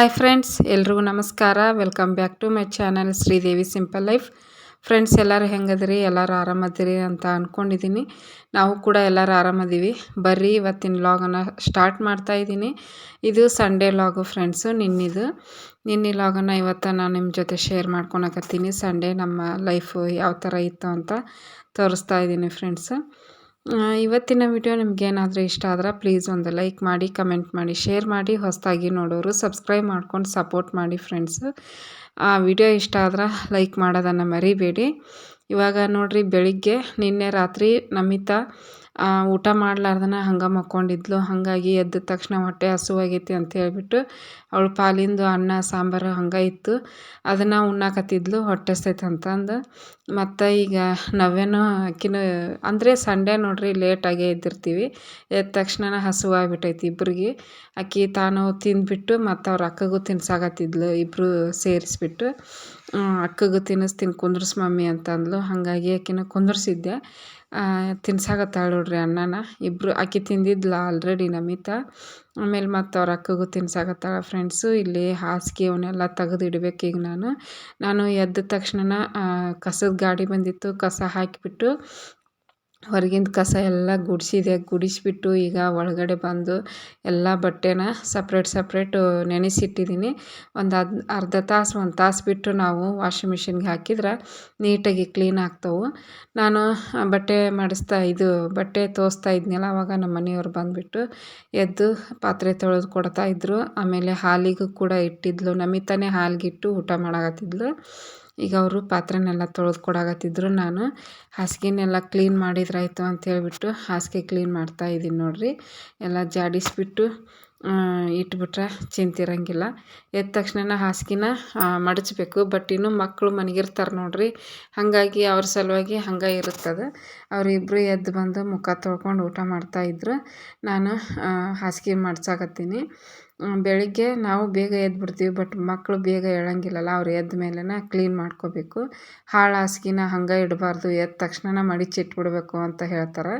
Hi friends ಎಲ್ರಿಗೂ ನಮಸ್ಕಾರ. Welcome back to my channel Sridevi simple life friends ಎಲ್ಲರೂ ಹೆಂಗದಿರಿ? ಎಲ್ಲರೂ ಆರಾಮದಿರಿ ಅಂತ ಅಂದ್ಕೊಂಡಿದ್ದೀನಿ ನಾವು ಕೂಡ ಎಲ್ಲರೂ ಆರಾಮದೀವಿ. ಬರ್ರಿ, ಇವತ್ತಿನ ಲಾಗನ್ನು ಸ್ಟಾರ್ಟ್ ಮಾಡ್ತಾ ಇದ್ದೀನಿ ಇದು ಸಂಡೇ ಲಾಗು ಫ್ರೆಂಡ್ಸು ನಿನ್ನಿದು. ನಿನ್ನೆ ಲಾಗನ್ನು ಇವತ್ತು ನಾನು ನಿಮ್ಮ ಜೊತೆ ಶೇರ್ ಮಾಡ್ಕೊಳಕತ್ತೀನಿ ಸಂಡೇ ನಮ್ಮ ಲೈಫು ಯಾವ ಥರ ಇತ್ತು ಅಂತ ತೋರಿಸ್ತಾ ಇದ್ದೀನಿ ಫ್ರೆಂಡ್ಸು ಇವತ್ತಿನ ವಿಡಿಯೋ ನಿಮಗೇನಾದರೂ ಇಷ್ಟ ಆದ್ರೆ ಪ್ಲೀಸ್ ಒಂದು ಲೈಕ್ ಮಾಡಿ ಕಮೆಂಟ್ ಮಾಡಿ ಶೇರ್ ಮಾಡಿ, ಹೊಸದಾಗಿ ನೋಡೋರು ಸಬ್ಸ್ಕ್ರೈಬ್ ಮಾಡ್ಕೊಂಡು ಸಪೋರ್ಟ್ ಮಾಡಿ ಫ್ರೆಂಡ್ಸ್ ಆ, ವಿಡಿಯೋ ಇಷ್ಟ ಆದ್ರೆ ಲೈಕ್ ಮಾಡೋದನ್ನು ಮರಿಬೇಡಿ. ಇವಾಗ ನೋಡಿರಿ ಬೆಳಿಗ್ಗೆ ನಿನ್ನೆ ರಾತ್ರಿ ನಮಿತಾ ಊಟ ಮಾಡ್ಲಾರ್ದನ ಹಂಗೆ ಮಕ್ಕೊಂಡಿದ್ಲು. ಹಾಗಾಗಿ ಎದ್ದ ತಕ್ಷಣ ಹೊಟ್ಟೆ ಹಸುವಾಗೈತಿ ಅಂತ ಹೇಳ್ಬಿಟ್ಟು ಅವಳು ಪಾಲಿಂದು ಅನ್ನ, ಸಾಂಬಾರು ಹಂಗೆ ಇತ್ತು. ಅದನ್ನು ಉಣ್ಣಾಕತ್ತಿದ್ಲು, ಹೊಟ್ಟೆ ಹಸ್ತೈತೆ ಅಂತಂದು. ಮತ್ತು ಈಗ ನಾವೇನೋ ಆಕಿನ, ಅಂದರೆ ಸಂಡೇ ನೋಡ್ರಿ ಲೇಟಾಗೇ ಎದ್ದಿರ್ತೀವಿ. ಎದ್ದ ತಕ್ಷಣ ಹಸುವಾಗ್ಬಿಟ್ಟೈತಿ ಇಬ್ಬರಿಗೆ ಆಕಿ ತಾನು ತಿಂದ್ಬಿಟ್ಟು ಮತ್ತು ಅವ್ರ ಅಕ್ಕಗೂ ತಿನ್ಸಾಕತ್ತಿದ್ಲು ಇಬ್ಬರು ಸೇರಿಸ್ಬಿಟ್ಟು. ಅಕ್ಕಗೂ ತಿನ್ನಿಸ್ತೀನಿ ಕುಂದ್ರಸ್ ಮಮ್ಮಿ ಅಂತಂದ್ಲು. ಹಾಗಾಗಿ ಆಕಿನ ಕುಂದ್ರಿಸಿದ್ದೆ. ತಿನ್ಸಾಕತ್ತಾಳೆ ನೋಡ್ರಿ ಅಣ್ಣನ. ಇಬ್ಬರು ಆಕೆ ತಿಂದಿದ್ಲ ಆಲ್ರೆಡಿ ನಮಿತಾ. ಆಮೇಲೆ ಮತ್ತು ಅವ್ರ ಅಕ್ಕಗೂ ತಿನ್ಸಾಕತ್ತಾಳೆ ಫ್ರೆಂಡ್ಸು ಇಲ್ಲಿ ಹಾಸಿಗೆ ಅವನ್ನೆಲ್ಲ ತೆಗೆದು ಇಡ್ಬೇಕು ಈಗ ನಾನು. ನಾನು ಎದ್ದ ತಕ್ಷಣ ಕಸದ ಗಾಡಿ ಬಂದಿತ್ತು. ಕಸ ಹಾಕಿಬಿಟ್ಟು ಹೊರಗಿಂದ ಕಸ ಎಲ್ಲ ಗುಡಿಸಿದೆ. ಗುಡಿಸಿಬಿಟ್ಟು ಈಗ ಒಳಗಡೆ ಬಂದು ಎಲ್ಲ ಬಟ್ಟೆನ ಸಪ್ರೇಟ್ ಸಪ್ರೇಟು ನೆನೆಸಿಟ್ಟಿದ್ದೀನಿ ಒಂದು ಅದ್, ಅರ್ಧ ತಾಸು, ಒಂದು ತಾಸು ಬಿಟ್ಟು ನಾವು ವಾಷಿಂಗ್ ಮಿಷಿನ್ಗೆ ಹಾಕಿದ್ರೆ ನೀಟಾಗಿ ಕ್ಲೀನ್ ಆಗ್ತವೆ. ನಾನು ಬಟ್ಟೆ ಮಾಡಿಸ್ತಾ ಇದು, ಬಟ್ಟೆ ತೋರಿಸ್ತಾ ಇದ್ನಲ್ಲ ಆವಾಗ ನಮ್ಮ ಮನೆಯವ್ರು ಬಂದುಬಿಟ್ಟು ಎದ್ದು ಪಾತ್ರೆ ತೊಳೆದು ಕೊಡ್ತಾಯಿದ್ರು ಆಮೇಲೆ ಹಾಲಿಗೂ ಕೂಡ ಇಟ್ಟಿದ್ಲು. ನಮಿತಾನೆ ಹಾಲಿಗಿಟ್ಟು ಊಟ ಮಾಡಕತ್ತಿದ್ಲು. ಈಗ ಅವರು ಪಾತ್ರೆನೆಲ್ಲ ತೊಳೆದು ಕೊಡಾಕತ್ತಿದ್ರು ನಾನು. ಹಾಸಿಗೆನೆಲ್ಲ ಕ್ಲೀನ್ ಮಾಡಿದ್ರಾಯ್ತು ಅಂತ ಹೇಳಿಬಿಟ್ಟು ಹಾಸಿಗೆ ಕ್ಲೀನ್ ಮಾಡ್ತಾ ಇದ್ದೀನಿ ನೋಡಿರಿ. ಎಲ್ಲ ಜಾಡಿಸ್ಬಿಟ್ಟು ಇಟ್ಬಿಟ್ರೆ ಚಿಂತಿರಂಗಿಲ್ಲ. ಎದ್ದ ತಕ್ಷಣ ಹಾಸಿಗೆನ ಮಡಚಬೇಕು. ಬಟ್ ಇನ್ನೂ ಮಕ್ಕಳು ಮನೆಗಿರ್ತಾರೆ ನೋಡಿರಿ. ಹಾಗಾಗಿ ಅವ್ರ ಸಲುವಾಗಿ ಹಂಗೆ ಇರುತ್ತದೆ. ಅವರಿಬ್ಬರು ಎದ್ದು ಬಂದು ಮುಖ ತೊಳ್ಕೊಂಡು ಊಟ ಮಾಡ್ತಾಯಿದ್ರು ನಾನು ಹಾಸಿಗೆ ಮಡ್ಚಾಕತ್ತೀನಿ. ಬೆಳಿಗ್ಗೆ ನಾವು ಬೇಗ ಎದ್ಬಿಡ್ತೀವಿ ಬಟ್ ಮಕ್ಕಳು ಬೇಗ ಏಳಂಗಿಲ್ಲಲ್ಲ ಅವ್ರು ಎದ್ದ ಮೇಲೆನ ಕ್ಲೀನ್ ಮಾಡ್ಕೋಬೇಕು. ಹಾಳು ಹಾಸಿಗೆನ ಹಂಗೆ ಇಡಬಾರ್ದು, ಎದ್ದ ತಕ್ಷಣ ಮಡಿಚಿಟ್ಬಿಡ್ಬೇಕು ಅಂತ ಹೇಳ್ತಾರೆ.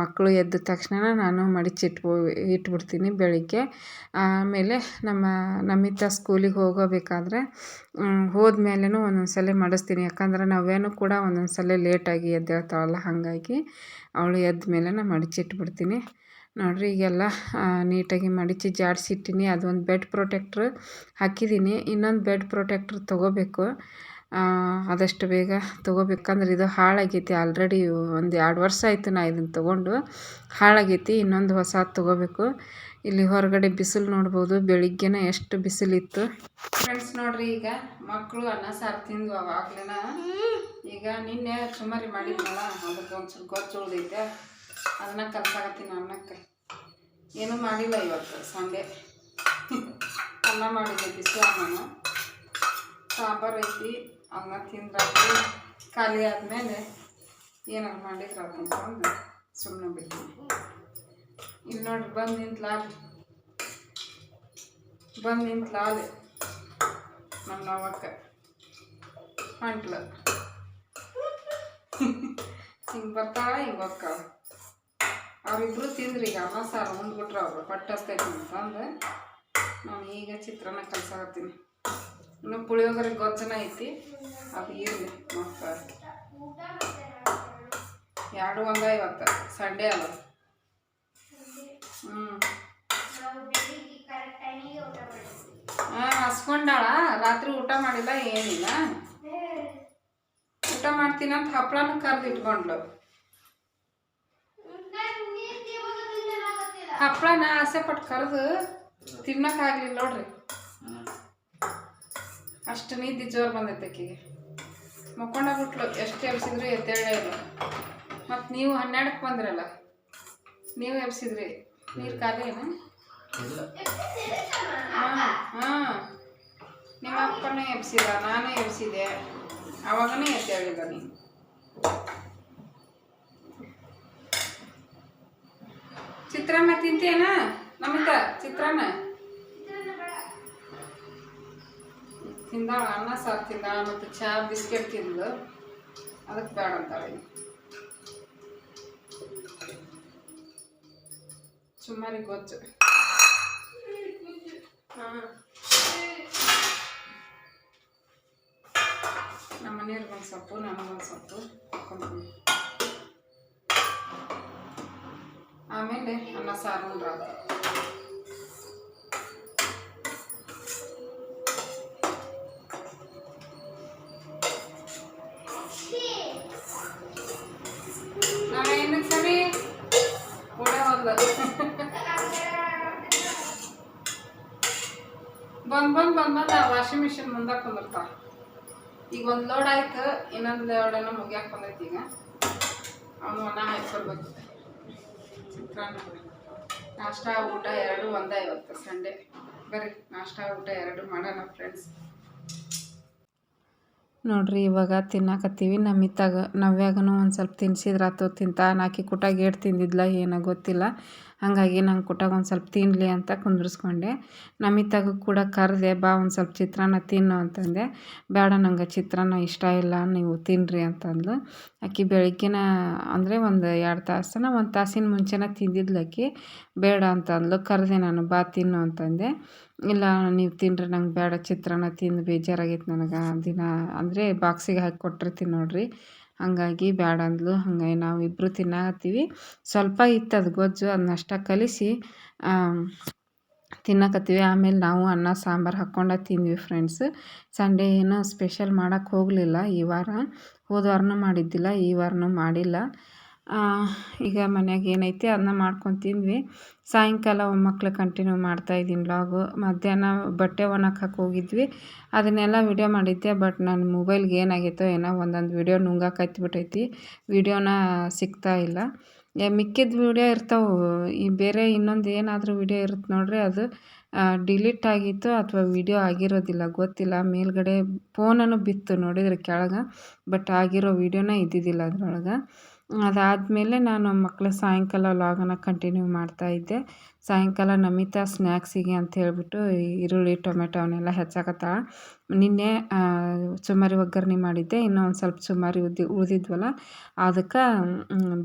ಮಕ್ಕಳು ಎದ್ದ ತಕ್ಷಣ ನಾನು ಮಡಿಚಿಟ್ಬೋ, ಇಟ್ಬಿಡ್ತೀನಿ ಬೆಳಿಗ್ಗೆ. ಆಮೇಲೆ ನಮ್ಮ, ನಮಿತಾ ಸ್ಕೂಲಿಗೆ ಹೋಗಬೇಕಾದ್ರೆ ಹೋದ್ಮೇಲೆನೂ ಒಂದೊಂದು ಸಲ ಮಡಿಸ್ತೀನಿ. ಯಾಕಂದ್ರೆ ನಾವೇನು ಕೂಡ ಒಂದೊಂದು ಸಲ ಲೇಟಾಗಿ ಎದ್ದೇಳ್ತಾವಲ್ಲ ಹಾಗಾಗಿ ಅವಳು ಎದ್ದ ಮೇಲೆ ಮಡಿಚಿಟ್ಬಿಡ್ತೀನಿ. ನೋಡಿರಿ ಈಗೆಲ್ಲ ನೀಟಾಗಿ ಮಡಿಚಿ ಜಾಡಿಸಿಟ್ಟಿನಿ. ಅದೊಂದು ಬೆಡ್ ಪ್ರೊಟೆಕ್ಟ್ರ್ ಹಾಕಿದ್ದೀನಿ ಇನ್ನೊಂದು ಬೆಡ್ ಪ್ರೊಟೆಕ್ಟ್ರ್ ತೊಗೋಬೇಕು. ಆದಷ್ಟು ಬೇಗ ತೊಗೋಬೇಕಂದ್ರೆ ಇದು ಹಾಳಾಗೈತಿ. ಆಲ್ರೆಡಿ ಒಂದು ಎರಡು ವರ್ಷ ಆಯಿತು ನಾ ಇದನ್ನು ತೊಗೊಂಡು. ಹಾಳಾಗೈತಿ. ಇನ್ನೊಂದು ಹೊಸ ತೊಗೋಬೇಕು. ಇಲ್ಲಿ ಹೊರಗಡೆ ಬಿಸಿಲು ನೋಡ್ಬೋದು. ಬೆಳಿಗ್ಗೆನೇ ಎಷ್ಟು ಬಿಸಿಲಿತ್ತು. ಫ್ರೆಂಡ್ಸ್ ನೋಡ್ರಿ ಈಗ ಮಕ್ಕಳು ಅನ್ನ ಸಾರು ತಿಂದು ಅವಾಗ್ಲೇನ. ಈಗ ನಿನ್ನೆ ಸುಮಾರಿ ಮಾಡಿದ್ನಲ್ಲ ಅದಕ್ಕೆ ಸ್ವಲ್ಪ ಗೊತ್ತು ಉಳ್ದೈತೆ. ಅದನ್ನ ಕಲ್ಸಾಕತ್ತೀನಿ ಅನ್ನಕ್ಕೆ. ಏನೂ ಮಾಡಿಲ್ಲ ಇವತ್ತು, ಸಂಡೆ. ಅನ್ನ ಮಾಡಿದ್ದೆ ಬಿಸಿ ಅನ್ನ ಸಾಂಬಾರು ಐತಿ, ಅನ್ನ ತಿಂದ್ರಾಗಿ ಖಾಲಿ ಆದಮೇಲೆ ಏನಾರು ಮಾಡಿದ್ರೆ ಅಂತಂದು ಸುಮ್ಮನೆ ಬಿಡ್ತೀನಿ. ಇಲ್ಲಿ ನೋಡ್ರಿ, ಬಂದು ನಿಂತ್ಲಾಲ್. ಬಂದು ನಿಂತ್ಲಾಲ್ ನಮ್ಮ ನವಕ್ಕೆ. ಅಂಟ್ಲ. ಹಿಂಗೆ ಬರ್ತಾಳ ಹಿಂಗೆ ಅವರಿಬ್ರು ತಿಂದ್ರಿ ಈಗ ಅನ್ನ, ಸಾರು ಉಂಡ್ಬಿಟ್ರೆ ಅವರು ಪಟ್ಟಸ್ತೈತಿ ಅಂತಂದು ನಾನು ಈಗ ಚಿತ್ರಾನ್ನ ಕಲ್ಸಾಕತ್ತೀನಿ ಇನ್ನು ಪುಳಿಯೋಗರೆ ಗೊಜ್ಜನ ಐತಿ, ಅದು ಇರಲಿ ಮತ್ತು ಎರಡು ಒಂದ ಇವತ್ತು ಸಂಡೇ ಅಲ್ಲ. ಹ್ಞೂ ಹಾಂ, ಹಸ್ಕೊಂಡಾಳ, ರಾತ್ರಿ ಊಟ ಮಾಡಿಲ್ಲ, ಏನಿಲ್ಲ. ಊಟ ಮಾಡ್ತೀನಂತ ಹಪ್ಪಳನೂ ಕರ್ದು ಹಪ್ಪಳನ ಆಸೆ ಪಟ್ಟು ಕರೆದು ತಿನ್ನಕ್ಕಾಗ್ಲಿಲ್ಲ ನೋಡ್ರಿ. ಅಷ್ಟು ನಿದ್ದೆ ಜೋರು ಬಂದೈತೆ ಆಕಿಗೆ. ಮಕ್ಕೊಂಡಾಗ್ಬಿಟ್ಲು ಎಷ್ಟು ಎಬ್ಸಿದ್ರು ಎದ್ದೇಳೇ ಇಲ್ಲ. ಮತ್ತು ನೀವು ಹನ್ನೆರಡಕ್ಕೆ ಬಂದ್ರಲ್ಲ, ನೀವು ಎಬ್ಸಿದ್ರಿ, ನೀರು ಖಾಲಿ ಏನು? ಹಾಂ ಹಾಂ. ನಿಮ್ಮ ಅಪ್ಪನೇ ಎಬ್ಸಿದ ನಾನೇ ಎಬ್ಸಿದೆ ಅವಾಗನೇ ಎತ್ತೇಳಿದ ನೀನು. ಚಿತ್ರಾನ್ನ ತಿಂತೇನ ನಮಿತ, ಚಿತ್ರಾನ್ನ. ತಿಂದಾಳ, ಅನ್ನ, ಸಾರು ತಿಂದಾಳ ಮತ್ತು ಚಹಾ ಬಿಸ್ಕೆಟ್ ತಿಂದು ಅದಕ್ಕೆ ಬೇಡ ಅಂತಾಳೆ ಸುಮಾರಿ ಗೊಜ್ಜು. ಹಾಂ. ನಮ್ಮ ಮನೆಯವ್ರಿಗೊಂದು ಸೊಪ್ಪು, ನಮಗೊಂದು ಸೊಪ್ಪು. ಹಾಕೊಂತೀನಿ ಆಮೇಲೆ ಅನ್ನ ಸಾರು ಉಂಡ್ರಾತು ನಾವೇನು ಸರಿ ಕೂಡ ಒಂದು ಬಂದ್ ಬಂದ್ ಬಂದ್ ಬಂದ್ ಆ ವಾಷಿಂಗ್ ಮಿಷಿನ್ ಮುಂದೆ ಕುಂದಿರ್ತಾವ ಈಗ ಒಂದು ಲೋಡ್ ಆಯ್ತು ಇನ್ನೊಂದು ಲೋಡನ್ನ ಮುಗ್ಯಾಕ ಬಂದೈತಿ ಈಗ ಅವನು ಅನ್ನ ಹಾಕೊಡ್ಬೇಕು ಚಿತ್ರಾನ್ನ ನಾಷ್ಟ, ಊಟ ಎರಡು ಒಂದೇ ಇವತ್ತು ಸಂಡೇ. ಬರ್ರಿ, ನಾಷ್ಟ, ಊಟ ಎರಡು ಮಾಡೋಣ ಫ್ರೆಂಡ್ಸ್ ನೋಡ್ರಿ, ಇವಾಗ ತಿನ್ನಾಕತ್ತೀವಿ. ನಮ್ಮಿತ್ತಾಗ ನವ್ಯಾಗನೂ ಒಂದು ಸ್ವಲ್ಪ ತಿನ್ಸಿದ್ರಾತು ತಿಂತಾ, ನಾಕಿ ಕುಟಾಗ ಏಟ್ ತಿಂದಿದ್ಲ, ಏನೋ ಗೊತ್ತಿಲ್ಲ. ಹಾಗಾಗಿ ನಂಗೆ ಕೊಟ್ಟಾಗ ಒಂದು ಸ್ವಲ್ಪ ತಿನ್ನಲಿ ಅಂತ ಕುಂದ್ರಿಸ್ಕೊಂಡೆ. ನಮಿತಾಗ ಕೂಡ ಕರೆದೆ, ಬಾ ಒಂದು ಸ್ವಲ್ಪ ಚಿತ್ರಾನ್ನ ತಿನ್ನು ಅಂತಂದೆ. ಬೇಡ ನಂಗೆ ಚಿತ್ರಾನ್ನ ಇಷ್ಟ ಇಲ್ಲ, ನೀವು ತಿನ್ನಿರಿ ಅಂತಂದ್ಲು. ಆಕಿ ಬೆಳಗ್ಗಿನ ಅಂದರೆ ಒಂದು ಎರಡು ತಾಸನ, ಒಂದು ತಾಸಿನ ಮುಂಚೆನ ತಿಂದಿದ್ಲು ಆಕಿ. ಬೇಡ ಅಂತಂದ್ಲು, ಕರೆದೆ ನಾನು ಬಾ ತಿನ್ನು ಅಂತಂದೆ. ಇಲ್ಲ, ನೀವು ತಿನ್ನಿರಿ ನಂಗೆ ಬೇಡ ಚಿತ್ರಾನ್ನ ತಿಂದು ಬೇಜಾರಾಗೈತೆ ನನಗೆ ದಿನ. ಅಂದರೆ ಬಾಕ್ಸಿಗೆ ಹಾಕಿ ಕೊಟ್ಟಿರ್ತೀನಿ ನೋಡಿರಿ. ಹಾಗಾಗಿ ಬ್ಯಾಡ ಅಂದ್ಲು. ಹಾಗಾಗಿ ನಾವು ಇಬ್ಬರು ತಿನ್ನಾಕತ್ತೀವಿ. ಸ್ವಲ್ಪ ಇತ್ತು ಅದು ಗೊಜ್ಜು ಅದನ್ನಷ್ಟ ಕಲಿಸಿ ತಿನ್ನಕತ್ತೀವಿ. ಆಮೇಲೆ ನಾವು ಅನ್ನ, ಸಾಂಬಾರು ಹಾಕ್ಕೊಂಡು ತಿಂದ್ವಿ ಫ್ರೆಂಡ್ಸ್ ಸಂಡೇ ಏನೂ ಸ್ಪೆಷಲ್ ಮಾಡೋಕ್ಕೆ ಹೋಗಲಿಲ್ಲ ಈ ವಾರ. ಹೋದ ವಾರನೂ ಮಾಡಿದ್ದಿಲ್ಲ, ಈ ವಾರನೂ ಮಾಡಿಲ್ಲ. ಈಗ ಮನ್ಯಾಗ ಏನೈತಿ ಅದನ್ನ ಮಾಡ್ಕೊಂಡು ತಿಂದ್ವಿ. ಸಾಯಂಕಾಲ ಮಕ್ಳು ಕಂಟಿನ್ಯೂ ಮಾಡ್ತಾಯಿದ್ದೀನಿ ವ್ಲಾಗು ಮಧ್ಯಾಹ್ನ ಬಟ್ಟೆ ಒಣಗಾಕಕ್ಕೆ ಹೋಗಿದ್ವಿ. ಅದನ್ನೆಲ್ಲ ವಿಡಿಯೋ ಮಾಡಿದ್ದೆ ಬಟ್ ನನ್ನ ಮೊಬೈಲ್ಗೆ ಏನಾಗೈತೋ ಏನೋ ಒಂದೊಂದು ವಿಡಿಯೋ ನುಂಗಾಕತ್ಬಿಟ್ಟೈತಿ ವಿಡಿಯೋನ ಸಿಗ್ತಾ ಇಲ್ಲ. ಮಿಕ್ಕಿದ ವಿಡಿಯೋ ಇರ್ತಾವೆ. ಈ ಬೇರೆ ಇನ್ನೊಂದು ಏನಾದರೂ ವಿಡಿಯೋ ಇರುತ್ತೆ ನೋಡಿರಿ, ಅದು ಡಿಲೀಟ್ ಆಗಿತ್ತು ಅಥವಾ ವಿಡಿಯೋ ಆಗಿರೋದಿಲ್ಲ, ಗೊತ್ತಿಲ್ಲ. ಮೇಲ್ಗಡೆ ಫೋನನ್ನು ಬಿತ್ತು ನೋಡಿದರೆ ಕೆಳಗೆ ಬಟ್ ಆಗಿರೋ ವೀಡಿಯೋನೇ ಇದ್ದಿದ್ದಿಲ್ಲ ಅದರೊಳಗೆ. ಅದಾದಮೇಲೆ ನಾನು ಮಕ್ಕಳ ಸಾಯಂಕಾಲ ವ್ಲಾಗನ್ನು ಕಂಟಿನ್ಯೂ ಮಾಡ್ತಾಯಿದ್ದೆ ಸಾಯಂಕಾಲ ನಮಿತಾ ಸ್ನ್ಯಾಕ್ಸಿಗೆ ಅಂತ ಹೇಳ್ಬಿಟ್ಟು ಈರುಳ್ಳಿ, ಟೊಮೆಟೊ ಅವನ್ನೆಲ್ಲ ಹೆಚ್ಚಾಕತ್ತಾಳ. ನಿನ್ನೆ ಸುಮಾರಿ ಒಗ್ಗರಣೆ ಮಾಡಿದ್ದೆ. ಇನ್ನೂ ಒಂದು ಸ್ವಲ್ಪ ಸುಮಾರಿ ಉದ್ದಿ, ಉಳಿದಿದ್ವಲ್ಲ? ಅದಕ್ಕೆ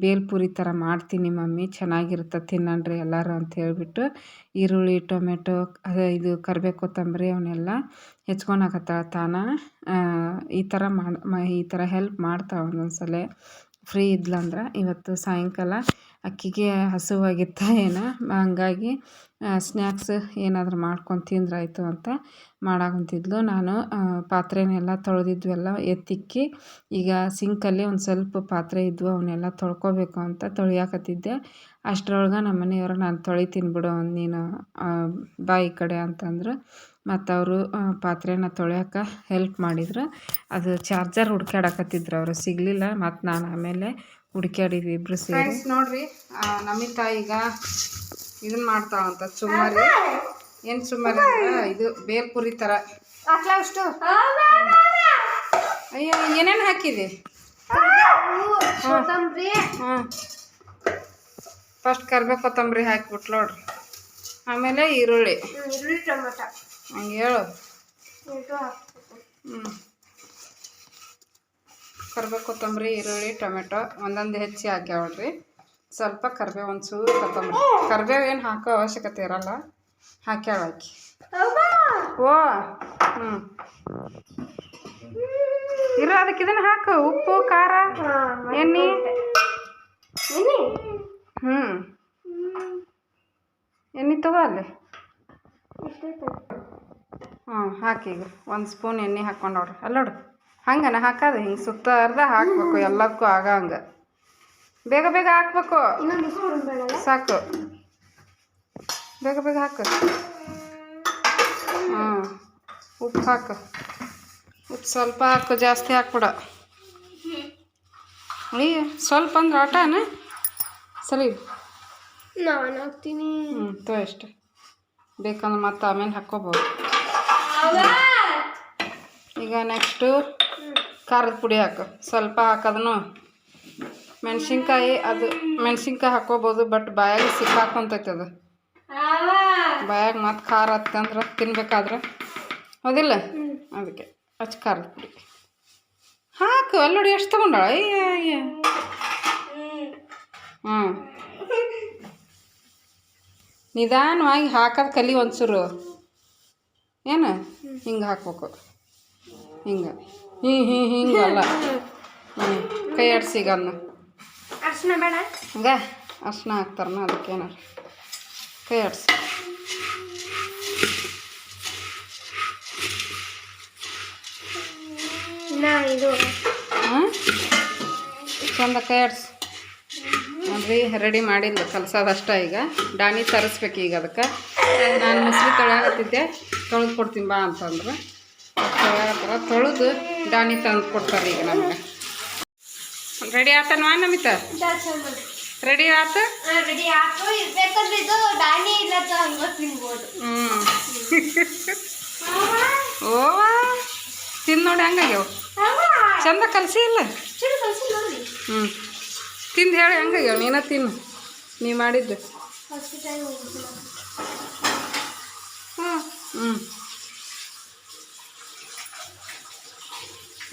ಬೇಲ್ಪುರಿ ಥರ ಮಾಡ್ತೀನಿ ಮಮ್ಮಿ. ಚೆನ್ನಾಗಿರುತ್ತೆ ತಿನ್ನಣ್ರಿ ಎಲ್ಲರೂ ಅಂತ ಹೇಳಿಬಿಟ್ಟು ಈರುಳ್ಳಿ, ಟೊಮೆಟೊ, ಅದೇ ಇದು ಕರಿಬೇವು ಕೊತ್ತಂಬರಿ ಅವನ್ನೆಲ್ಲ ಹೆಚ್ಕೊಳಕತ್ತಾಳ ತಾನ. ಈ ಥರ ಮಾಡಿ, ಈ ಥರ ಹೆಲ್ಪ್ ಮಾಡ್ತಾಳೆ ಒಂದೊಂದು ಸಲ ಫ್ರೀ ಇದ್ಲಂದ್ರೆ ಇವತ್ತು ಸಾಯಂಕಾಲ ಅಕ್ಕಿಗೆ ಹಸಿವಾಗಿತ್ತ ಏನೋ, ಹಂಗಾಗಿ ಸ್ನ್ಯಾಕ್ಸ್ ಏನಾದರೂ ಮಾಡ್ಕೊಂಡು ತಿಂದ್ರಾಯಿತು ಅಂತ ಮಾಡಾಕುಂತಿದ್ಲು. ನಾನು ಪಾತ್ರೆನೆಲ್ಲ ತೊಳೆದಿದ್ವೆಲ್ಲ ಎತ್ತಿಕ್ಕಿ, ಈಗ ಸಿಂಕಲ್ಲಿ ಒಂದು ಸ್ವಲ್ಪ ಪಾತ್ರೆ ಇದ್ವು ಅವನ್ನೆಲ್ಲ ತೊಳ್ಕೊಬೇಕು ಅಂತ ತೊಳಿಯಾಕತ್ತಿದ್ದೆ. ಅಷ್ಟರೊಳಗೆ ನಮ್ಮ ಮನೆಯವರು, ನಾನು ತೊಳಿತೀನಿ ಬಿಡು, ನೀನು ಬಾಯಿ ಕಡೆ ಅಂತಂದ್ರು. ಮತ್ತು ಅವರು ಪಾತ್ರೆನ ತೊಳೆಯೋಕೆ ಹೆಲ್ಪ್ ಮಾಡಿದ್ರು. ಅದು ಚಾರ್ಜರ್ ಹುಡ್ಕಾಡಕತ್ತಿದ್ರು ಅವರು, ಸಿಗಲಿಲ್ಲ. ಮತ್ತು ನಾನು ಆಮೇಲೆ ಹುಡ್ಕ್ಯಾಡಿದ್ವಿ ಇಬ್ರು ಸೇರಿ. ನೋಡ್ರಿ ನಮಿತಾ ಈಗ ಇದನ್ನ ಮಾಡ್ತಾವಂತ ಸುಮಾರು ಏನು ಸುಮಾರು ಇದು ಬೇಲ್ಪುರಿ ಥರ ಅಷ್ಟು? ಅಯ್ಯೋ ಏನೇನು ಹಾಕಿದೆ? ಹಾಂ. ಫಸ್ಟ್ ಕರ್ಬೇ ಕೊತ್ತಂಬರಿ ಹಾಕ್ಬಿಟ್ಟು ನೋಡ್ರಿ. ಆಮೇಲೆ ಈರುಳ್ಳಿ. ಹಂಗೆ ಹೇಳು. ಹ್ಞೂ ಕರ್ಬೇವು ಕೊತ್ತಂಬರಿ, ಈರುಳ್ಳಿ, ಟೊಮೆಟೊ ಒಂದೊಂದು ಹೆಚ್ಚಿ ಹಾಕ್ಯಾವಳ್ರಿ ಸ್ವಲ್ಪ ಕರ್ಬೇವು ಚೂರು ಕೊತ್ತಂಬರಿ. ಕರಿಬೇವು ಏನು ಹಾಕೋ ಅವಶ್ಯಕತೆ ಇರಲ್ಲ. ಹಾಕ್ಯಾವ ಹಾಕಿ. ಓ ಹ್ಞೂ ಇರು ಅದಕ್ಕೆ ಇದನ್ನು ಹಾಕು. ಉಪ್ಪು, ಖಾರ, ಎಣ್ಣೆ. ಹ್ಞೂ ಎಣ್ಣೆ ತಗೋ ಅಲ್ಲಿ. ಹ್ಞೂ ಹಾಕಿ. ಒಂದು ಸ್ಪೂನ್ ಎಣ್ಣೆ ಹಾಕ್ಕೊಂಡು ನೋಡ್ರಿ. ಅಲ್ಲಿ ನೋಡ್ರಿ ಹಂಗನ ಹಾಕೋದು ಹಿಂಗೆ ಸುತ್ತ ಅರ್ಧ ಹಾಕ್ಬೇಕು ಎಲ್ಲದಕ್ಕೂ ಆಗ ಹಂಗೆ. ಬೇಗ ಬೇಗ ಹಾಕ್ಬೇಕು. ಸಾಕು. ಬೇಗ ಬೇಗ ಹಾಕು. ಹಾಂ ಉಪ್ಪು ಹಾಕು. ಉಪ್ಪು ಸ್ವಲ್ಪ ಹಾಕು ಜಾಸ್ತಿ ಹಾಕ್ಬಿಡ. ಅಯ್ಯ ಸ್ವಲ್ಪ ಅಂದ್ರೆ ಆಟನ ಸರಿ. ನಾನು ಹಾಕ್ತೀನಿ. ಹ್ಞೂ ತೋ ಎಷ್ಟು ಬೇಕಂದ್ರೆ ಮತ್ತೆ ಆಮೇಲೆ ಹಾಕ್ಕೋಬೋದು. ಈಗ ನೆಕ್ಸ್ಟು ಖಾರದ ಪುಡಿ ಹಾಕು. ಸ್ವಲ್ಪ ಹಾಕೋದನು ಮೆಣಸಿನ್ಕಾಯಿ ಅದು ಮೆಣಸಿನ್ಕಾಯಿ ಹಾಕೋಬೋದು ಬಟ್ ಬಾಯಾಗ ಸಿಕ್ಕಾಕೊಂತೈತೆ ಅದು. ಬಾಯಾಗ ಮತ್ತು ಖಾರ ಹತ್ತಂದ್ರೆ ತಿನ್ಬೇಕಾದ್ರೆ. ಹೌದಿಲ್ಲ? ಅದಕ್ಕೆ ಅಚ್ಚ ಖಾರದ ಪುಡಿ. ಹಾಕು, ಅಲ್ಲೋಡಿ ಎಷ್ಟು ತೊಗೊಂಡಾಳ? ಅಯ್ಯ ನಿಧಾನವಾಗಿ ಹಾಕೋದು ಕಲಿ ಒಂಚೂರು ಏನು? ಹಿಂಗೆ ಹಾಕ್ಬೇಕು. ಹಿಂಗೆ. ಹೀ ಹೀ ಹಿಂಗಲ್ಲ. ಹ್ಞೂ ಕೈ ಆಡ್ಸಿಗ ಅರ್ಶಿನ ಬೇಡ. ಹಂಗ? ಅರ್ಶಿನ ಹಾಕ್ತಾರನ ಅದಕ್ಕೇನಾರ ಕೈ ಆಡ್ಸಿ. ಇನ್ನ ಇದು. ಹಾಂ? ಚಂದ ಕೈ ಆಡ್ಸಿ. ನೋಡ್ರಿ ರೆಡಿ ಮಾಡಿಲ್ಲ ಕಲ್ಸೋದಷ್ಟ ಈಗ. ಡಾನಿ ತರಿಸ್ಬೇಕು ಈಗ ಅದಕ್ಕೆ. ನಾನು ಮುಸ್ಲಿ ತೊಳೆಯಾಗತ್ತಿದ್ದೆ ತೊಳೆದು ಕೊಡ್ತೀನಿ ಬಾ ಅಂತಂದ್ರೆ. ತೊಳೆಯತ್ತರ ತೊಳೆದು ಡಾನಿ ತಂದು ಕೊಡ್ತಾರೆ ಈಗ ನಮಗೆ. ರೆಡಿ ಆತನವಾ ನಮಿತ? ರೆಡಿ ಆತ? ರೆಡಿ ಆತು. ಬೇಕಂದ್ರೆ ಇದು ಡಾನಿ ಇಲ್ಲ ತಿನ್ಬೋದು. ಹ್ಞೂ ಓವಾ ತಿಂದು ನೋಡಿ ಹಂಗಾಗ್ಯವ? ಚಂದ ಕಲಸಿ ಇಲ್ಲ? ಹ್ಞೂ ತಿಂದು ಹೇಳಿ ಹಂಗಾಗ್ಯಾವ? ನೀನ ತಿನ್ನು ನೀ ಮಾಡಿದ್ದು. ಹ್ಞೂ ಹ್ಞೂ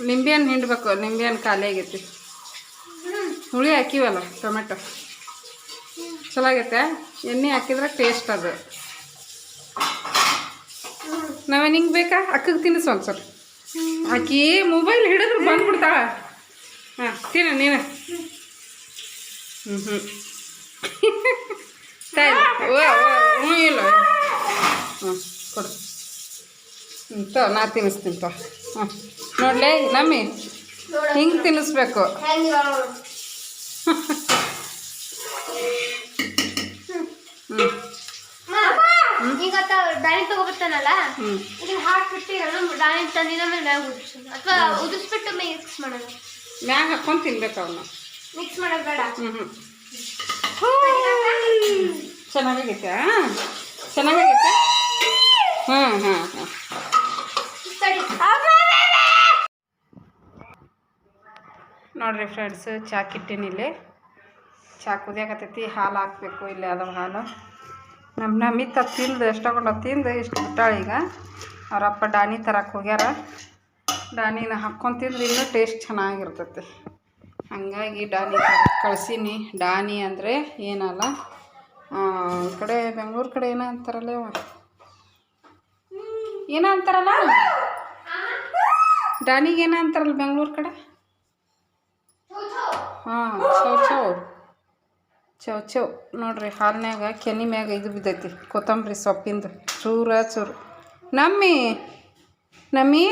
ನಿಂಬೆಹಣ್ಣು ಹಿಂಡ್ಬೇಕು ನಿಂಬೆಹಣ್ಣು ಖಾಲಿ ಆಗೈತಿ. ಹುಳಿ ಹಾಕಿವಲ್ಲ ಟೊಮೆಟೊ. ಚಲೋ ಆಗೈತೆ ಎಣ್ಣೆ ಹಾಕಿದ್ರೆ ಟೇಸ್ಟ್ ಅದು. ನಾವೇನು ನಿಂಗೆ ಬೇಕಾ? ಅಕ್ಕಗೆ ತಿನ್ನಿಸು ಒಂದು ಸ್ವಲ್ಪ ಆಕಿ ಮೊಬೈಲ್ ಹಿಡಿದ್ರೆ ಬಂದ್ಬಿಡ್ತಾಳ. ಹಾಂ ತಿನ್ನ ನೀನು. ಹ್ಞೂ ಹ್ಞೂ ಸರಿ ಓ, ಹ್ಞೂ ಇಲ್ಲ. ಹ್ಞೂ ಕೊಡು. ಹ್ಞೂ ತೋ ನಾ ತಿನ್ನಿಸ್ತೀನಿ ತ. ಹಾಂ ನೋಡ್ಲೆ ನಮ್ಮಿ ಹಿಂಗೆ ತಿನ್ನಿಸ್ಬೇಕು ಹೆಂಗ ಹ್ಞೂ ಈಗ ಹ್ಮ್. ತಗೋಬರ್ತಾನಲ್ಲ ಇದನ್ನ ತಂದಿನ ಮೇಲೆ ಮ್ಯಾಗ ಅಥವಾ ಉದಿಸ್ಬಿಟ್ಟು ಮಿಕ್ಸ್ ಮಾಡೋಣ ಮ್ಯಾಗ ತಿನ್ಬೇಕು ಅವನ್ನ ಮಿಕ್ಸ್ ಮಾಡೋದು ಬೇಡ. ಹ್ಞೂ ಹಾಂ! ಸರಿ ನೋಡ್ರಿ ಫ್ರೆಂಡ್ಸ್, ಚಾ ಕಿಟ್ಟಿನಿಲ್ಲಿ ಚಾ ಕುದಿಯಾಕತ್ತೈತಿ, ಹಾಲು ಹಾಕ್ಬೇಕು ಇಲ್ಲಿ ಅದಾವ ಹಾಲು. ನಮ್ಮ ನಮಿತ ತಿಂದು ಎಷ್ಟೊಂಡ ತಿಂದು, ಇಷ್ಟು ಬಿಟ್ಟಾಳೆ ಈಗ. ಅವರಪ್ಪ ಡಾನಿ ತರಕ್ಕೆ ಹೋಗ್ಯಾರ. ಡಾನಿನ ಹಾಕ್ಕೊಂಡು ತಿಂದ್ರೆ ಇನ್ನೂ ಟೇಸ್ಟ್ ಚೆನ್ನಾಗಿರ್ತೈತಿ. ಹಂಗಾಗಿ ಡಾನಿ ಕಳಿಸೀನಿ. ಡಾನಿ ಅಂದರೆ ಏನಲ್ಲ ಕಡೆ ಬೆಂಗಳೂರು ಕಡೆ ಏನೋ ಅಂತಾರಲ್ಲ. ಏನೋ ಅಂತಾರಲ್ಲ ಏನ ಅಂತಾರಲ್ಲ ಬೆಂಗಳೂರು ಕಡೆ? ಹಾಂ ಚೌ ಚೌ ಚೌ ಚೌ ನೋಡ್ರಿ ಹಾಲ್ನ್ಯಾಗ ಕೆನಿ ಮ್ಯಾಗ ಇದು ಬಿದ್ದೈತಿ. ಕೊತ್ತಂಬರಿ ಸೊಪ್ಪಿಂದು. ಚೂರ ಚೂರು. ನಮ್ಮಿ ನಮ್ಮಿ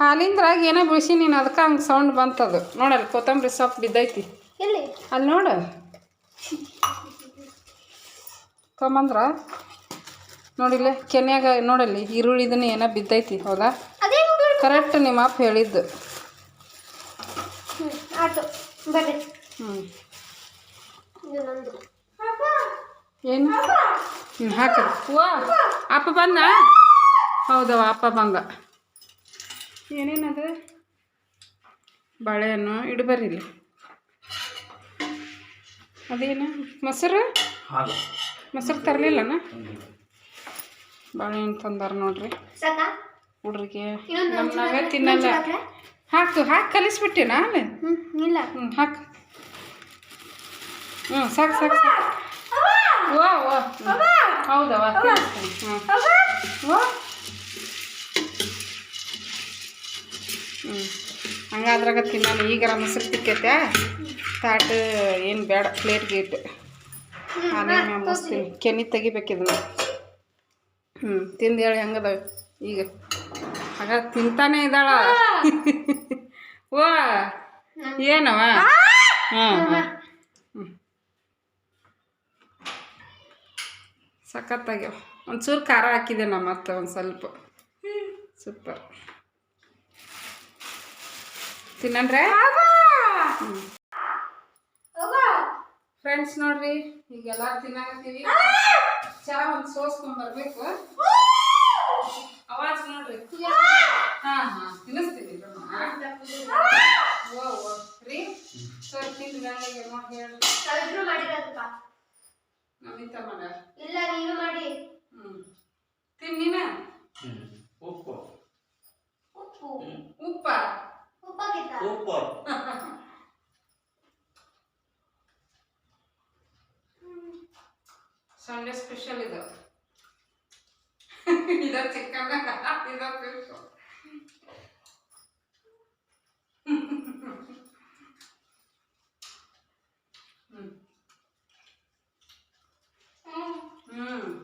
ಹಾಲಿಂದ್ರಾಗ ಏನೋ ಬಿಳಿಸಿ ನೀನು? ಅದಕ್ಕೆ ಹಂಗೆ ಸೌಂಡ್ ಬಂತದು. ನೋಡಲ್ಲಿ ಕೊತ್ತಂಬರಿ ಸೊಪ್ಪು ಬಿದ್ದೈತಿ. ಅಲ್ಲಿ ನೋಡು. ತೊಂಬಂದ್ರ ನೋಡಿಲ್ಲ ಕೆನ್ಯಾಗ ನೋಡಲ್ಲಿ ಈರುಳ್ಳಿದನ್ನ ಏನೋ ಬಿದ್ದೈತಿ ಹೌದಾ? ಕರೆಕ್ಟ್ ನಿಮ್ಮ ಅಪ್ಪ ಹೇಳಿದ್ದು. ಹ್ಞೂ ಆಯ್ತು ಬರ್ರಿ. ಹ್ಞೂ ಇದು ನಂದು ಏನು ಹ್ಞೂ ಹಾಕ್ರಿ ಓ ಅಪ್ಪ ಬಂದ? ಹೌದವ ಅಪ್ಪ ಬಂದ. ಏನೇನದು? ಬಾಳೆಹಣ್ಣು ಇಡ್ಬರ್ರಿ ಇಲ್ಲಿ. ಅದೇನು? ಮೊಸರು? ಮೊಸರು ತರಲಿಲ್ಲನ? ಬಾಳೆಹಣ್ಣು ತಂದಾರ ನೋಡ್ರಿ. ಸಾಕಾ? ಹುಡ್ರಿಗೆ ನಾವೇ ತಿನ್ನಲ್ಲ? ಹಾಕು ಹಾಕಿ ಕಲಿಸ್ಬಿಟ್ಟೆ ನಾನು. ಇಲ್ಲ. ಹ್ಞೂ ಹಾಕು. ಹ್ಞೂ ಸಾಕು ಸಾಕು ಸಾಕು. ಓ ಓ ಹ್ಞೂ. ಹೌದವ. ಹ್ಞೂ ಹಂಗಾದ್ರಾಗ ತಿನ್ನಲ್ಲ. ಈಗ ಮೊಸರು ತಿಕ್ಕೈತೆ. ತಾಟ ಏನು ಬೇಡ ಪ್ಲೇಟ್ ಗೀಟ್. ಆಮೇಲೆ ಮಸ್ತೀನಿ ಕೆನಿ ತೆಗಿಬೇಕಿದ್ನ. ಹ್ಞೂ ತಿಂದು ಹೇಳಿ ಹಂಗದ ಈಗ. ತಿಂತಾನೆ ಇದ್ದಾಳ. ಓ ಏನವ? ಹ್ಞೂ ಸಖತ್ತಾಗ್ಯಾವ. ಒಂಚೂರು ಖಾರ ಹಾಕಿದೆ ನಮ್ಮ ಮತ್ತೆ ಒಂದು ಸ್ವಲ್ಪ. ಸೂಪರ್. ತಿನ್ನಂದ್ರೆ? ಫ್ರೆಂಡ್ಸ್ ನೋಡ್ರಿ ಎಲ್ಲಾರು ತಿನ್ನಾಕತ್ತೀವಿ. ಚಾ ಒಂದು ಸೋಸ್ಕೊಂಡ್ ಅವಾಜ್ ನೋಡ್ರಿ. ಹಾ ಹಾ ತಿನ್ನಿಸ್ತೀವಿ ಓ ಓ ರೀ ಸರ್ ತಿಂದು ನೋಡಿ ನಾವಿಬ್ರು ಮಾಡಿರೋದಪ್ಪ ಮಗ. ಇಲ್ಲ ನೀನು ಮಾಡಿ. ನೀನ? ಉಪ್ಪು. ಉಪ್ಪು? ಉಪ್ಪ? ಉಪ್ಪಾಗಿತ್ತ? ಉಪ್ಪು. ಸಂಡೇ ಸ್ಪೆಷಲ್ ಇದು. 你的这干刚的，你的分说。嗯。嗯。嗯。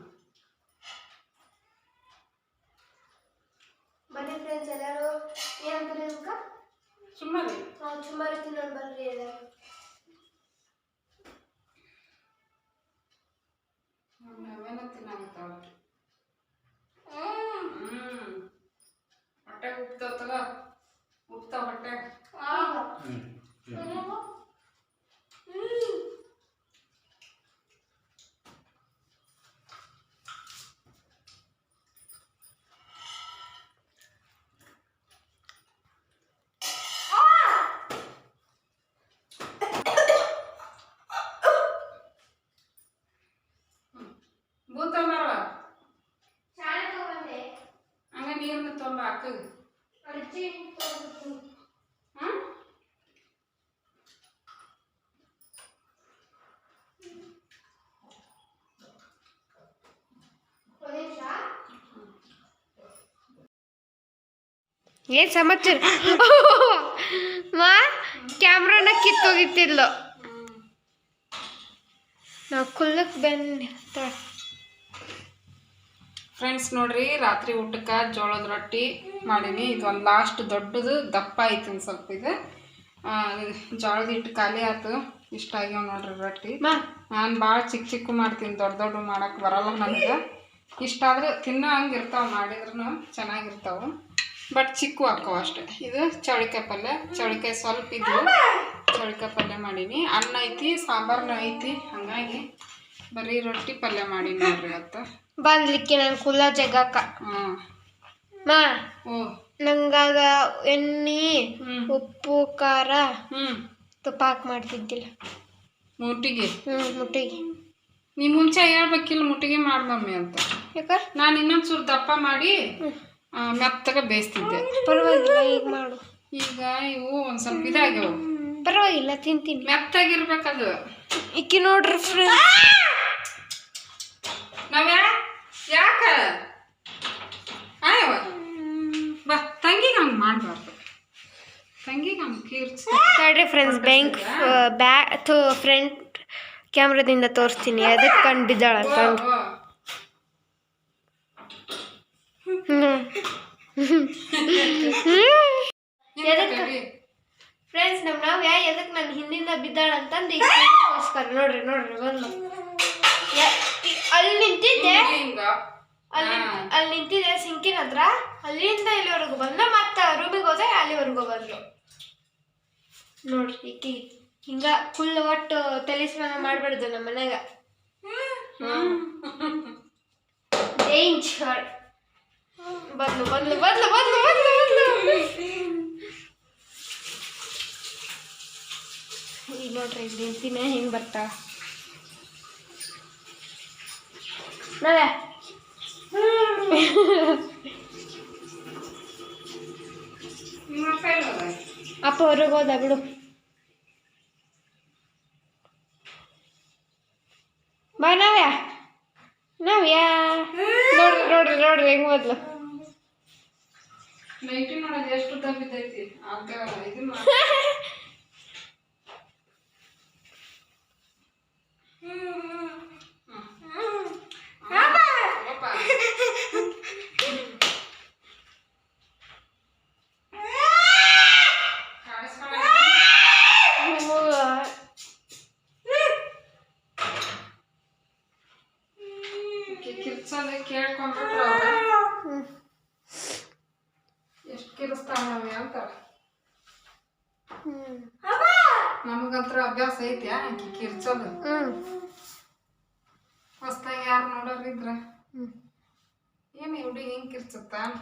ಏನ್ ಸಮಾಚಾರ ಮಾ ಕ್ಯಾಮ್ರಾನ ಕಿತ್ತೋಗಿತ್ತಿಲ್ಲ ನಾವು ಕುಲ್ಲಕ್ ಬೆನ್ನ ಫ್ರೆಂಡ್ಸ್ ನೋಡ್ರಿ ರಾತ್ರಿ ಊಟಕ್ಕೆ ಜೋಳದ ರೊಟ್ಟಿ ಮಾಡೀನಿ. ಇದು ಒಂದು ಲಾಸ್ಟ್ ದೊಡ್ಡದು ದಪ್ಪ ಐತಿ ಒಂದು ಸ್ವಲ್ಪ ಇದು. ಜೋಳದ ಹಿಟ್ಟು ಖಾಲಿ ಆಯ್ತು ಇಷ್ಟ ಆಗ್ಯಾವ ನೋಡ್ರಿ ರೊಟ್ಟಿ. ನಾನು ಭಾಳ ಚಿಕ್ಕ ಚಿಕ್ಕ ಮಾಡ್ತೀನಿ ದೊಡ್ಡ ದೊಡ್ಡ ಮಾಡಕ್ಕೆ ಬರಲ್ಲ ನನಗೆ. ಇಷ್ಟ ಆದ್ರೆ ತಿನ್ನೋ ಹಂಗೆ ಇರ್ತಾವೆ ಮಾಡಿದ್ರು ಚೆನ್ನಾಗಿರ್ತಾವೆ. ಬಟ್ ಚಿಕ್ಕ ಹಾಕೋ ಅಷ್ಟೇ. ಇದು ಚೌಳಿಕಾಯಿ ಪಲ್ಯ. ಚೌಳಿಕಾಯಿ ಸ್ವಲ್ಪ ಇದು ಚೌಳಿಕಾಯಿ ಪಲ್ಯ ಮಾಡೀನಿ. ಅನ್ನ ಐತಿ ಸಾಂಬಾರ್ನ ಐತಿ ಹಂಗಾಗಿ ಬರೀ ರೊಟ್ಟಿ ಪಲ್ಯ ಮಾಡೀನಿ ನೋಡ್ರಿ ಅತ್ತ ಬಂದ್ಲಿಕ್ಕೆ ನಾನು ಕುಲ್ಲ ಜಗಕ್ಕ ಮಾ ಓ ನಂಗಾಗ ಎಣ್ಣೆ ಉಪ್ಪು ಖಾರ ತುಪ್ಪ ಹಾಕಿ ಮಾಡ್ತಿದ್ದಿಲ್ಲ. ಮುಟ್ಟಿಗೆ? ಹ್ಞೂ ಮುಟ್ಟಿಗೆ. ನೀ ಮುಂಚೆ ಹೇಳ್ಬೇಕಿಲ್ಲ ಮುಟ್ಟಿಗೆ ಮಾಡ್ ಮಮ್ಮಿ ಅಂತ. ಯಾಕ? ನಾನು ಇನ್ನೊಂದು ಚೂರು ದಪ್ಪ ಮಾಡಿ ಮೆತ್ತಗೆ ಬೇಯಿಸ್ತಿದ್ದೆ. ಪರವಾಗಿಲ್ಲ ಈಗ ಮಾಡು. ಈಗ ಇವು ಒಂದು ಸ್ವಲ್ಪ ಇದಾಗ್ಯಾವ. ಪರವಾಗಿಲ್ಲ ತಿಂತೀನಿ. ಮೆತ್ತಾಗಿರ್ಬೇಕದು. ಇಕ್ಕಿ ನೋಡ್ರಿ ಫ್ರೆಂಡ್ ನಾವ್ಯಾ ಯಾಕ? ಆಯವ ಬಾ ತಂಗಿಗೆ ಹಂಗೆ ಮಾಡಬಾರ್ದು. ತಂಗಿಗೆ ಹಂಗೆ ಕೀರ್ಚಿ ನೋಡ್ರಿ ಫ್ರೆಂಡ್ಸ್ ಬ್ಯಾಂಕ್ ಬ್ಯಾ ಫ್ರಂಟ್ ಕ್ಯಾಮ್ರಾದಿಂದ ತೋರಿಸ್ತೀನಿ. ಅದಕ್ಕೆ ಕಂಡು ಬಿದ್ದಾಳ ಕಂಡು ಫ್ರೆಂಡ್ಸ್ ನಮ್ಮ ಯಾ ಎದಕ್ಕೆ ನನ್ನ ಹಿಂದಿಂದ ಬಿದ್ದಾಳ ಅಂತಂದು ಈಗೋಸ್ಕರ ನೋಡ್ರಿ ನೋಡ್ರಿ ಬಂದು ಅಲ್ಲಿ ನಿಂತಿದ್ದೆ. ಅಲ್ಲಿ ಅಲ್ಲಿ ನಿಂತಿದ್ದೆ ಸಿಂಕಿನ ಹತ್ರ. ಅಲ್ಲಿಂದ ಇಲ್ಲಿವರೆಗೂ ಬಂದು ಮತ್ತೆ ರೂಮಿಗೆ ಹೋದೆ ಅಲ್ಲಿವರೆಗೂ ಬಂದ್ರು ನೋಡ್ರಿ ಈಕಿ ಹಿಂಗ ಫುಲ್ ಒಟ್ಟು ತಲೆ ಸ್ನಾನ ಮಾಡ್ಬಾರ್ದು ನಮ್ಮ ಮನ್ಯಾಗ ಡೇಂಜರ್ ಬಂದ್ಲು ಬಂದ್ಲು ಬಂದ್ಲು ಬಂದ್ಲು ಬಂದ್ಲು ಬಂದ್ಲು ಈಗ ನೋಡ್ರಿ ಈಗ ನಿಂತಿನ ಹಿಂಗ್ ಬರ್ತಾಳ ನಾಳೆ ಅಪ್ಪ ಹೊರಗೆ ಹೋದ ಬಿಡು ಬಾ ನಾವ್ಯಾ ನಾವ್ಯಾ ನೋಡ್ರಿ ನೋಡ್ರಿ ಮೊದ್ಲು. ನೈಟಿ ನೋಡೋದು ಎಷ್ಟು ತಪ್ಪಿದ್ದೈತಿ ಅಂತ ಇದು ಮಾಡ್- ಪಾಪ. ಕಾಣಿಸ್ಕೊಳಲ್ಲ? ಈಕಿ ಕಿರ್ಚೋದು ಕೇಳ್ಕೊಂಡ್ಬಿಟ್ರೆ ಅವ್ರು ಎಷ್ಟು ಕಿರಿಸ್ತಾವ ನಾವೇ ಅಂತಾರೆ ಹ್ಮ್ ನಮಗಂತ್ರ ಅಭ್ಯಾಸ ಐತಿ ಆಕಿ ಕಿರ್ಚೋದು ಹ್ಮ್ ಹೊಸ್ದಾಗಿ ಯಾರು ನೋಡೋರಿದ್ರ ಹ್ಮ್ ಏನು ಈ ಹುಡುಗಿ ಹಿಂಗೆ ಕಿರ್ಚುತ್ತಾ ಅನ್ಕೊಂತಾರೆ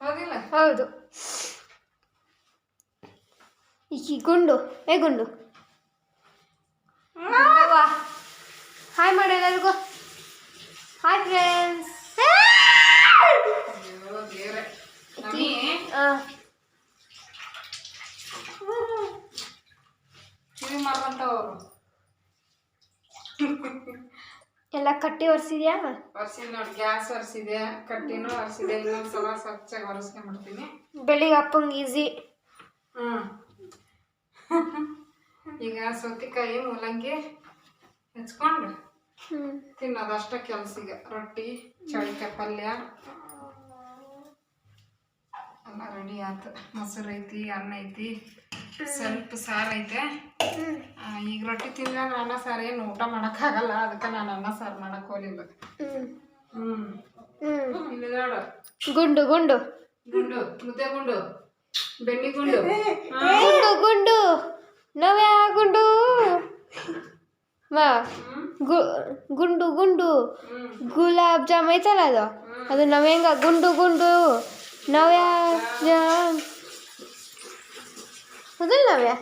ಹೌದಿಲ್ಲ ಹೌದು. ಈ ಗುಂಡು. ಏ ಗುಂಡು. ಹಾಯ್ ಮಾಡಿ ಎಲ್ಲರಿಗೂ ಹಾಯ್ ಫ್ರೆಂಡ್ಸ್ ಕಿವಿ ಅವರು ಎಲ್ಲ ಕಟ್ಟಿ ಒರೆಸಿದ್ಯಾ? ಒರೆಸಿದ್ ನೋಡಿ ಗ್ಯಾಸ್ ಒರೆಸಿದೆ ಕಟ್ಟಿನೂ ಒರೆಸಿದೆ ಇನ್ನೊಂದು ಸಲ ಸ್ವಚ್ಛಾಗಿ ಮಾಡ್ತೀನಿ ಬೆಳಿಗ್ಗೆ ಅಪ್ಪಂಗೆ ಈಸಿ. ಹ್ಮ್. ಈಗ ಸೌತೆಕಾಯಿ ಮೂಲಂಗಿ ಹೆಚ್ಕೊಂಡು ತಿನ್ನೋದು ತಿನ್ನೋದಷ್ಟ ಕೆಲಸ ಈಗ. ರೊಟ್ಟಿ ಚಳಿಕೆ ಪಲ್ಯ. ಎಲ್ಲ ರೆಡಿ ಆಯ್ತು ಮೊಸರು ಐತಿ ಅನ್ನ ಐತಿ ಸ್ವಲ್ಪ ಸಾರು ಐತೆ. ಈಗ ರೊಟ್ಟಿ ತಿಂದ್ರೆ ಅನ್ನ ಸಾರು ಏನು ಊಟ ಮಾಡೋಕ್ಕಾಗಲ್ಲ ಅದಕ್ಕೆ ನಾನು ಅನ್ನ ಸಾರು ಮಾಡಕ್ ಹೋಗ್ಲಿಲ್ಲ. ಹ್ಞೂ ಹ್ಮ್. ಹ್ಞೂ ನೋಡು. ಗುಂಡು ಗುಂಡು. ಗುಂಡು ಮುದ್ದೆ ಗುಂಡು ಬೆಣ್ಣಿ ಗುಂಡು. ಗುಂಡು ಗುಂಡು. ನವ್ಯಾ ಗುಂಡು. ಗುಂಡು ಗುಂಡು. ಗುಲಾಬ್ ಜಾಮ್ ಐತಲ್ಲ ಅದು? ಅದು ನವ್ಯಂಗ ಗುಂಡು ಗುಂಡು. ನವ್ಯಾ ಜಾಮ್. ಅದಲ್ಲ ನವ್ಯ?